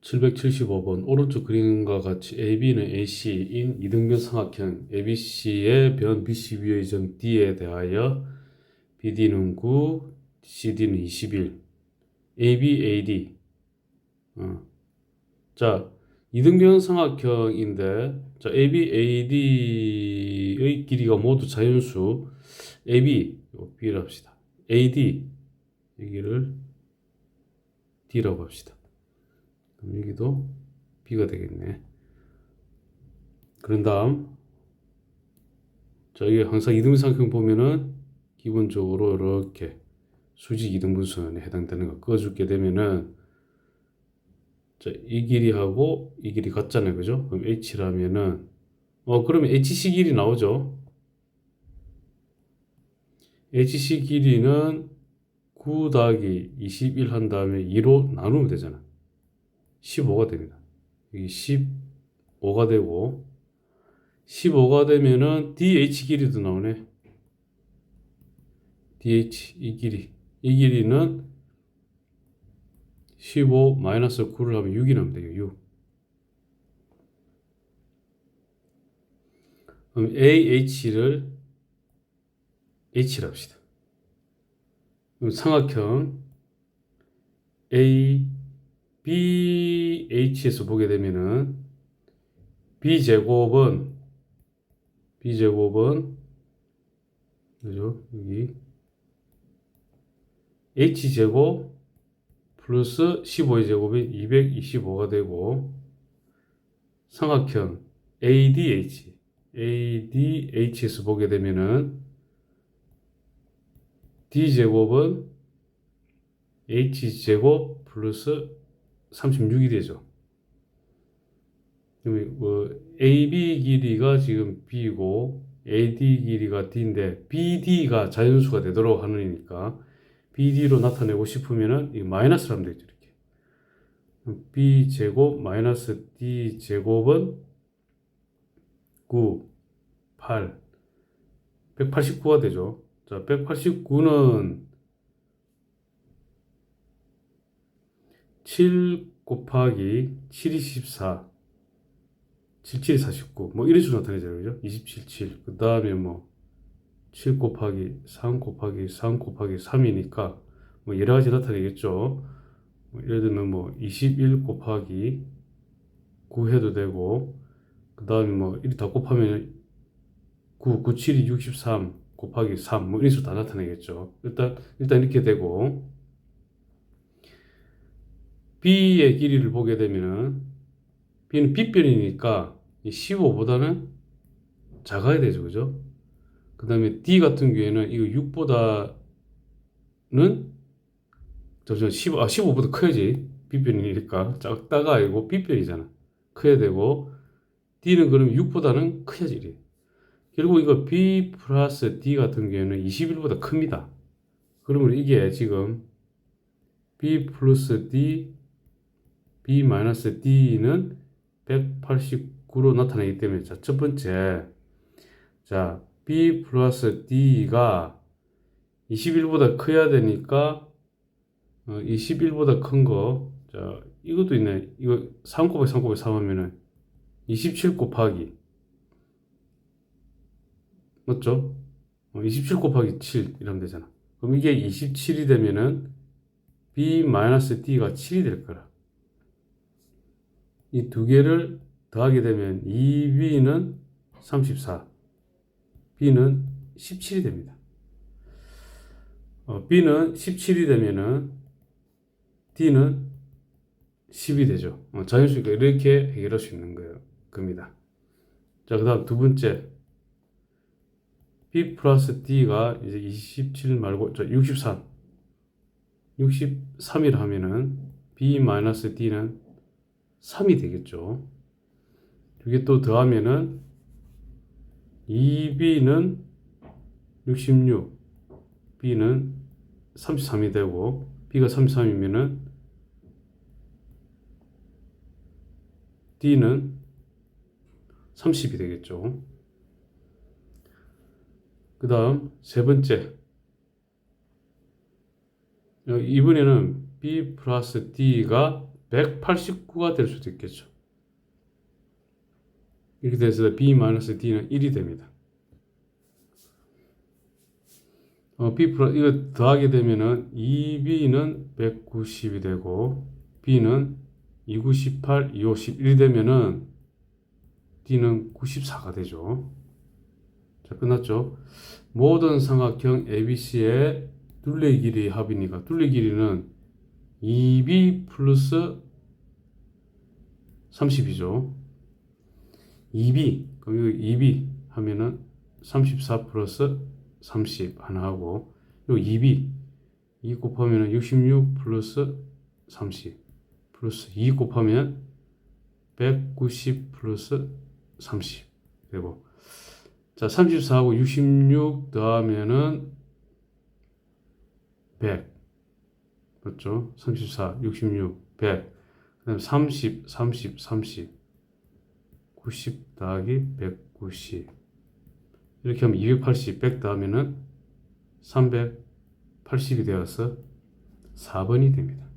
775번 오른쪽 그림과 같이 AB는 AC인 이등변 삼각형 ABC의 변 BC 위의 점 D에 대하여 BD는 9, CD는 21, AB, AD. 어. 자, 이등변 삼각형인데, 자, AB, AD의 길이가 모두 자연수, AB, 요 B를 합시다. AD, 여기를 D라고 합시다. 그럼 여기도 B가 되겠네. 그런 다음, 자, 이게 항상 이등분 삼각형 보면은 기본적으로 이렇게 수직 이등분선에 해당되는 거 그어주게 되면은 자, 이 길이하고 이 길이 같잖아요. 그죠? 그럼 H라면은 어, 그러면 HC 길이 나오죠. HC 길이는 9 더하기 21 한 다음에 2로 나누면 되잖아. 15가 됩니다. 여기 15가 되고 15가 되면은 DH 길이도 나오네. DH 이 길이 이 길이는 15 마이너스 9를 하면 6이 나오면 돼요. 6. 그럼 AH를 H를 합시다. 그럼 삼각형 A, B, H에서 보게 되면은 B 제곱은 B 제곱은 그죠? 여기 H 제곱 플러스 15의 제곱이 225가 되고 삼각형 ADH ADH에서 보게 되면은 D 제곱은 H 제곱 플러스 36이 되죠. 그 AB 길이가 지금 B고 AD 길이가 D인데 BD가 자연수가 되도록 하느니까 BD로 나타내고 싶으면은 이 마이너스를 하면 되죠. 이렇게. B 제곱 마이너스 D 제곱은 9, 8, 189가 되죠. 자, 189는 7 곱하기 7이 14, 77이 49, 뭐 이런 식으로 나타내잖아요. 그죠? 27, 7. 그 다음에 뭐, 7 곱하기 3 곱하기 3 곱하기 3이니까 뭐 여러 가지 나타내겠죠. 뭐 예를 들면 뭐 21 곱하기 9 해도 되고 그 다음에 뭐 이리 다 곱하면 9, 9, 7이 63 곱하기 3, 뭐 이런 식으로 다 나타내겠죠. 일단, 일단 이렇게 되고, B의 길이를 보게 되면은, B는 B변이니까 15보다는 작아야 되죠. 그죠? 그 다음에 D 같은 경우에는 이거 6보다는, 잠시만, 15, 아, 15보다 커야지. B변이니까. 작다가 아니고 B변이잖아. 커야 되고, D는 그러면 6보다는 커야지. 이래. 결국 이거 B 플러스 D 같은 경우에는 21보다 큽니다. 그러면 이게 지금 B 플러스 D, B 마이너스 D는 189로 나타나기 때문에 자, 첫 번째 자, B 플러스 D가 21보다 커야 되니까 어, 21보다 큰 거, 자, 이것도 있네. 이거 3 곱하기 3 곱하기 3 하면은 27 곱하기 맞죠? 27 곱하기 7 이러면 되잖아. 그럼 이게 27이 되면은 B-D가 7이 될 거라. 이 두 개를 더하게 되면 2B는 34, B는 17이 됩니다. 어, B는 17이 되면은 D는 10이 되죠. 어, 자연수니까 이렇게 해결할 수 있는 거예요. 겁니다. 자, 그 다음 두 번째. B 플러스 D가 이제 27 말고 저 63. 63이라 하면은 B 마이너스 D는 3이 되겠죠. 이게 또 더하면은 2B는 66, B는 33이 되고 B가 33이면은 D는 30이 되겠죠. 그 다음 세 번째 어, 이번에는 B 플러스 D가 189가 될 수도 있겠죠. 이렇게 돼서 B-D는 1이 됩니다. 어, B 플러스 이거 더하게 되면은 2B는 190이 되고 B는 298, 251이 되면은 D는 94가 되죠. 자, 끝났죠. 모든 삼각형 ABC의 둘레 길이 합이니까 둘레 길이는 2B 플러스 30이죠. 2B 그럼 이거 2B 하면은 34 플러스 30 하나 하고 요 2B 2 곱하면 66 플러스 30 플러스 2 곱하면 190 플러스 30 되고 자 34하고 66 더하면은 100 맞죠? 34 66 100 그다음 30 30 30 90 더하기 190 이렇게 하면 280, 100 더하면은 380이 되어서 4번이 됩니다.